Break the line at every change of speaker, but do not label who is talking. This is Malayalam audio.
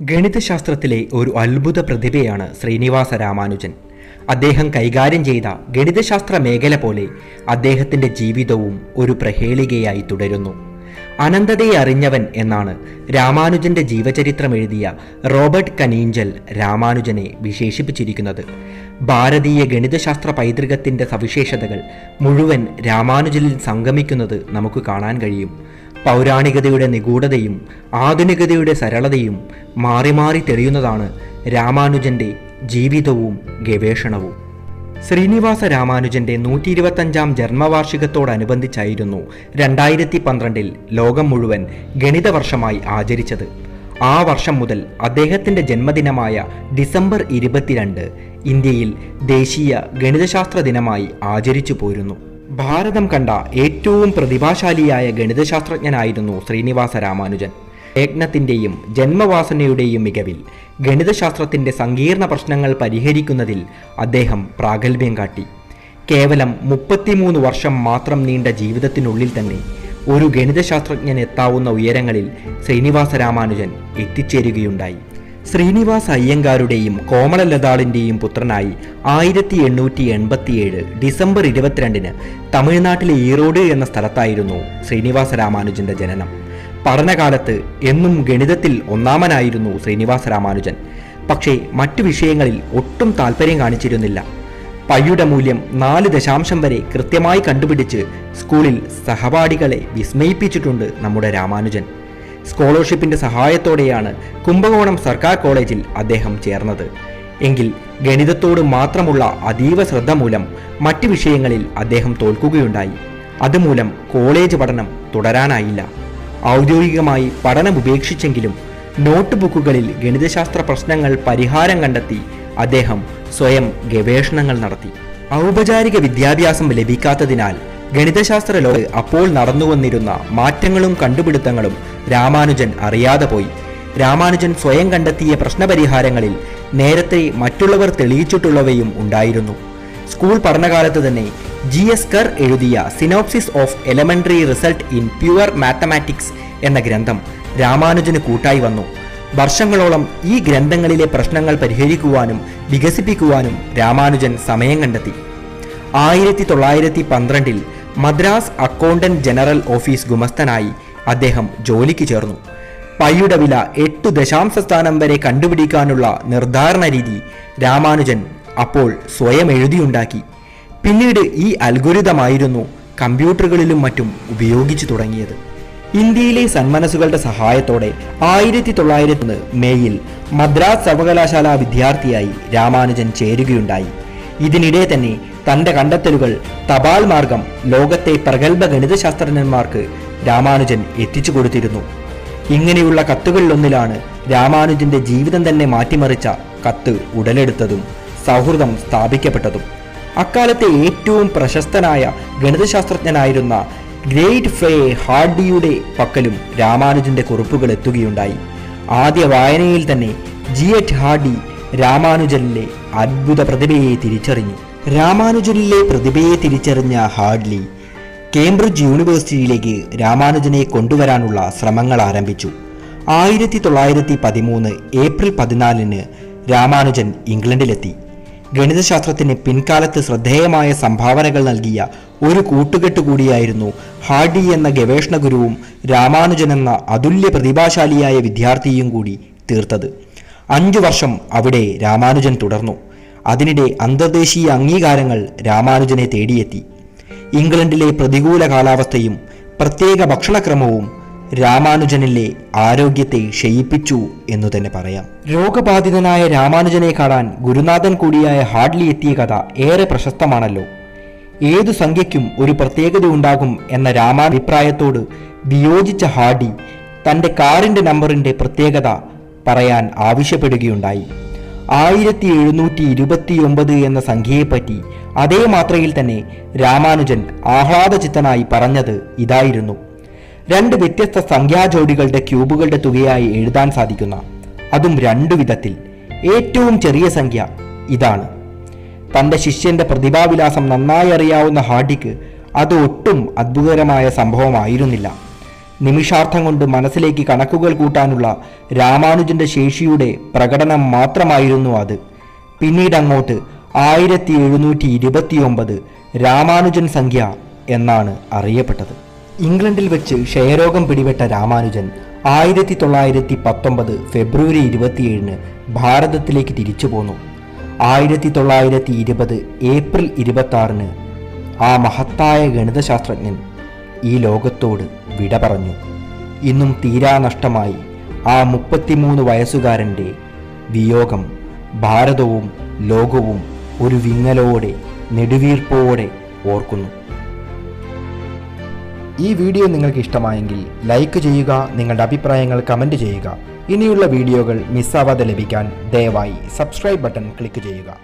ഗണിതശാസ്ത്രത്തിലെ ഒരു അത്ഭുത പ്രതിഭയാണ് ശ്രീനിവാസ രാമാനുജൻ. അദ്ദേഹം കൈകാര്യം ചെയ്ത ഗണിതശാസ്ത്ര മേഖല പോലെ അദ്ദേഹത്തിന്റെ ജീവിതവും ഒരു പ്രഹേളികയായി തുടരുന്നു. അനന്തതയെ അറിഞ്ഞവൻ എന്നാണ് രാമാനുജന്റെ ജീവചരിത്രം എഴുതിയ റോബർട്ട് കനീഞ്ചൽ രാമാനുജനെ വിശേഷിപ്പിച്ചിരിക്കുന്നത്. ഭാരതീയ ഗണിതശാസ്ത്ര പൈതൃകത്തിന്റെ സവിശേഷതകൾ മുഴുവൻ രാമാനുജനിൽ സംഗമിക്കുന്നത് നമുക്ക് കാണാൻ കഴിയും. പൗരാണികതയുടെ നിഗൂഢതയും ആധുനികതയുടെ സരളതയും മാറി മാറി തെളിയുന്നതാണ് രാമാനുജന്റെ ജീവിതവും ഗവേഷണവും. ശ്രീനിവാസ രാമാനുജന്റെ നൂറ്റി ഇരുപത്തഞ്ചാം ജന്മവാർഷികത്തോടനുബന്ധിച്ചായിരുന്നു രണ്ടായിരത്തി പന്ത്രണ്ടിൽ ലോകം മുഴുവൻ ഗണിത വർഷമായി ആചരിച്ചത്. ആ വർഷം മുതൽ അദ്ദേഹത്തിന്റെ ജന്മദിനമായ ഡിസംബർ ഇരുപത്തിരണ്ട് ഇന്ത്യയിൽ ദേശീയ ഗണിതശാസ്ത്ര ദിനമായി ആചരിച്ചു പോരുന്നു ഭാരതം കണ്ട ഏറ്റവും പ്രതിഭാശാലിയായ ഗണിതശാസ്ത്രജ്ഞനായിരുന്നു ശ്രീനിവാസ രാമാനുജൻ. യജ്ഞത്തിന്റെയും ജന്മവാസനയുടെയും മികവിൽ ഗണിതശാസ്ത്രത്തിന്റെ സങ്കീർണ പ്രശ്നങ്ങൾ പരിഹരിക്കുന്നതിൽ അദ്ദേഹം പ്രാഗൽഭ്യം കാട്ടി. കേവലം മുപ്പത്തിമൂന്ന് വർഷം മാത്രം നീണ്ട ജീവിതത്തിനുള്ളിൽ തന്നെ ഒരു ഗണിതശാസ്ത്രജ്ഞൻ എത്താവുന്ന ഉയരങ്ങളിൽ ശ്രീനിവാസ രാമാനുജൻ എത്തിച്ചേരുകയുണ്ടായി. ശ്രീനിവാസ അയ്യങ്കാരുടെയും കോമളലതാളിന്റെയും പുത്രനായി ആയിരത്തി എണ്ണൂറ്റി എൺപത്തിയേഴ് ഡിസംബർ ഇരുപത്തിരണ്ടിന് തമിഴ്നാട്ടിലെ ഈറോഡ് എന്ന സ്ഥലത്തായിരുന്നു ശ്രീനിവാസ രാമാനുജന്റെ ജനനം. പഠനകാലത്ത് എന്നും ഗണിതത്തിൽ ഒന്നാമനായിരുന്നു ശ്രീനിവാസ രാമാനുജൻ. പക്ഷേ മറ്റു വിഷയങ്ങളിൽ ഒട്ടും താല്പര്യം കാണിച്ചിരുന്നില്ല. പയ്യുടെ മൂല്യം നാല് ദശാംശം വരെ കൃത്യമായി കണ്ടുപിടിച്ച് സ്കൂളിൽ സഹപാഠികളെ വിസ്മയിപ്പിച്ചിട്ടുണ്ട് നമ്മുടെ രാമാനുജൻ. സ്കോളർഷിപ്പിന്റെ സഹായത്തോടെയാണ് കുംഭകോണം സർക്കാർ കോളേജിൽ അദ്ദേഹം ചേർന്നത്. എങ്കിൽ ഗണിതത്തോട് മാത്രമുള്ള അതീവ ശ്രദ്ധ മൂലം മറ്റ് വിഷയങ്ങളിൽ അദ്ദേഹം തോൽക്കുകയുണ്ടായി. അതുമൂലം കോളേജ് പഠനം തുടരാനായില്ല. ഔദ്യോഗികമായി പഠനം ഉപേക്ഷിച്ചെങ്കിലും നോട്ട് ബുക്കുകളിൽ ഗണിതശാസ്ത്ര പ്രശ്നങ്ങൾ പരിഹാരം കണ്ടെത്തി അദ്ദേഹം സ്വയം ഗവേഷണങ്ങൾ നടത്തി. ഔപചാരിക വിദ്യാഭ്യാസം ലഭിക്കാത്തതിനാൽ ഗണിതശാസ്ത്ര ലോകത്ത് അപ്പോൾ നടന്നുവന്നിരുന്ന മാറ്റങ്ങളും കണ്ടുപിടുത്തങ്ങളും രാമാനുജൻ അറിയാതെ പോയി. രാമാനുജൻ സ്വയം കണ്ടെത്തിയ പ്രശ്നപരിഹാരങ്ങളിൽ നേരത്തെ മറ്റുള്ളവർ തെളിയിച്ചിട്ടുള്ളവയും ഉണ്ടായിരുന്നു. സ്കൂൾ പഠനകാലത്ത് തന്നെ ജി എസ് കർ എഴുതിയ synopsis of elementary result in pure mathematics എന്ന ഗ്രന്ഥം രാമാനുജന് കൂട്ടായി വന്നു. വർഷങ്ങളോളം ഈ ഗ്രന്ഥങ്ങളിലെ പ്രശ്നങ്ങൾ പരിഹരിക്കുവാനും വികസിപ്പിക്കുവാനും രാമാനുജൻ സമയം കണ്ടെത്തി. ആയിരത്തി തൊള്ളായിരത്തി പന്ത്രണ്ടിൽ മദ്രാസ് അക്കൗണ്ടന്റ് ജനറൽ ഓഫീസ് ഗുമസ്തനായി അദ്ദേഹം ജോലിക്ക് ചേർന്നു. പയ്യുടെ വില എട്ടു ദശാംശ സ്ഥാനം വരെ കണ്ടുപിടിക്കാനുള്ള നിർദ്ധാരണ രീതി രാമാനുജൻ അപ്പോൾ സ്വയം എഴുതിയുണ്ടാക്കി. പിന്നീട് ഈ അൽഗുരിതമായിരുന്നു കമ്പ്യൂട്ടറുകളിലും മറ്റും ഉപയോഗിച്ചു തുടങ്ങിയത്. ഇന്ത്യയിലെ സന്മനസ്സുകളുടെ സഹായത്തോടെ ആയിരത്തി തൊള്ളായിരത്തി മേയിൽ മദ്രാസ് സർവകലാശാല വിദ്യാർത്ഥിയായി രാമാനുജൻ ചേരുകയുണ്ടായി. ഇതിനിടെ തന്നെ തന്റെ കണ്ടെത്തലുകൾ തപാൽ മാർഗം ലോകത്തെ പ്രഗത്ഭ ഗണിതശാസ്ത്രജ്ഞന്മാർക്ക് രാമാനുജൻ എത്തിച്ചു കൊടുത്തിരുന്നു. ഇങ്ങനെയുള്ള കത്തുകളിലൊന്നിലാണ് രാമാനുജന്റെ ജീവിതം തന്നെ മാറ്റിമറിച്ച കത്ത് ഉടലെടുത്തതും സൗഹൃദം സ്ഥാപിക്കപ്പെട്ടതും. അക്കാലത്തെ ഏറ്റവും പ്രശസ്തനായ ഗണിതശാസ്ത്രജ്ഞനായിരുന്ന ഗ്രേറ്റ് ഫേ ഹാർഡിയുടെ പക്കലും രാമാനുജന്റെ കുറിപ്പുകൾ എത്തുകയുണ്ടായി. ആദ്യ വായനയിൽ തന്നെ ജി എച്ച് ഹാർഡി രാമാനുജനിലെ അത്ഭുത പ്രതിഭയെ തിരിച്ചറിഞ്ഞു. രാമാനുജനിലെ പ്രതിഭയെ തിരിച്ചറിഞ്ഞ ഹാഡ്ലി കേംബ്രിഡ്ജ് യൂണിവേഴ്സിറ്റിയിലേക്ക് രാമാനുജനെ കൊണ്ടുവരാനുള്ള ശ്രമങ്ങൾ ആരംഭിച്ചു. ആയിരത്തി തൊള്ളായിരത്തി പതിമൂന്ന് ഏപ്രിൽ പതിനാലിന് രാമാനുജൻ ഇംഗ്ലണ്ടിലെത്തി. ഗണിതശാസ്ത്രത്തിന് പിൻകാലത്ത് ശ്രദ്ധേയമായ സംഭാവനകൾ നൽകിയ ഒരു കൂട്ടുകെട്ട് കൂടിയായിരുന്നു ഹാഡി എന്ന ഗവേഷണ ഗുരുവും രാമാനുജൻ എന്ന അതുല്യ പ്രതിഭാശാലിയായ വിദ്യാർത്ഥിയും കൂടി തീർത്തത്. അഞ്ചു വർഷം അവിടെ രാമാനുജൻ തുടർന്നു. അതിനിടെ അന്തർദേശീയ അംഗീകാരങ്ങൾ രാമാനുജനെ തേടിയെത്തി. ഇംഗ്ലണ്ടിലെ പ്രതികൂല കാലാവസ്ഥയും പ്രത്യേക ഭക്ഷണക്രമവും രാമാനുജനിലെ ആരോഗ്യത്തെ ക്ഷയിപ്പിച്ചു എന്ന് തന്നെ പറയാം. രോഗബാധിതനായ രാമാനുജനെ കാണാൻ ഗുരുനാഥൻ കൂടിയായ ഹാർഡ്ലി എത്തിയ കഥ ഏറെ പ്രശസ്തമാണല്ലോ. ഏതു സംഖ്യയ്ക്കും ഒരു പ്രത്യേകത ഉണ്ടാകും എന്ന രാമാഭിപ്രായത്തോട് വിയോജിച്ച ഹാർഡി തന്റെ കാറിന്റെ നമ്പറിന്റെ പ്രത്യേകത പറയാൻ ആവശ്യപ്പെടുകയുണ്ടായി. ആയിരത്തി എഴുന്നൂറ്റി ഇരുപത്തിയൊമ്പത് എന്ന സംഖ്യയെപ്പറ്റി അതേ മാത്രയിൽ തന്നെ രാമാനുജൻ ആഹ്ലാദചിത്തനായി പറഞ്ഞത് ഇതായിരുന്നു. രണ്ട് വ്യത്യസ്ത സംഖ്യാജോഡികളുടെ ക്യൂബുകളുടെ തുകയായി എഴുതാൻ സാധിക്കുന്ന അതും രണ്ടു വിധത്തിൽ ഏറ്റവും ചെറിയ സംഖ്യ ഇതാണ്. തന്റെ ശിഷ്യന്റെ പ്രതിഭാവിലാസം നന്നായി അറിയാവുന്ന ഹാർഡിക്ക് അത് ഒട്ടും അത്ഭുതകരമായ സംഭവമായിരുന്നില്ല. നിമിഷാർത്ഥം കൊണ്ട് മനസ്സിലേക്ക് കണക്കുകൾ കൂട്ടാനുള്ള രാമാനുജന്റെ ശേഷിയുടെ പ്രകടനം മാത്രമായിരുന്നു അത്. പിന്നീട് അങ്ങോട്ട് ആയിരത്തി എഴുന്നൂറ്റി ഇരുപത്തിയൊമ്പത് രാമാനുജൻ സംഖ്യ എന്നാണ് അറിയപ്പെട്ടത്. ഇംഗ്ലണ്ടിൽ വെച്ച് ക്ഷയരോഗം പിടിപെട്ട രാമാനുജൻ ആയിരത്തി തൊള്ളായിരത്തി പത്തൊമ്പത് ഫെബ്രുവരി ഇരുപത്തിയേഴിന് ഭാരതത്തിലേക്ക് തിരിച്ചു പോന്നു. ആയിരത്തി തൊള്ളായിരത്തി ഇരുപത് ഏപ്രിൽ ഇരുപത്തി ആ മഹത്തായ ഗണിതശാസ്ത്രജ്ഞൻ ഈ ലോകത്തോട് വിട പറഞ്ഞു. ഇന്നും തീരാ നഷ്ടമായി ആ മുപ്പത്തിമൂന്ന് വയസ്സുകാരന്റെ വിയോഗം ഭാരതവും ലോകവും ഒരു വിങ്ങലോടെ നെടുവീർപ്പോടെ ഓർക്കുന്നു. ഈ വീഡിയോ നിങ്ങൾക്ക് ഇഷ്ടമായെങ്കിൽ ലൈക്ക് ചെയ്യുക നിങ്ങളുടെ അഭിപ്രായങ്ങൾ കമന്റ് ചെയ്യുക. ഇനിയുള്ള വീഡിയോകൾ മിസ്സാവാതെ ലഭിക്കാൻ ദയവായി സബ്സ്ക്രൈബ് ബട്ടൺ ക്ലിക്ക് ചെയ്യുക.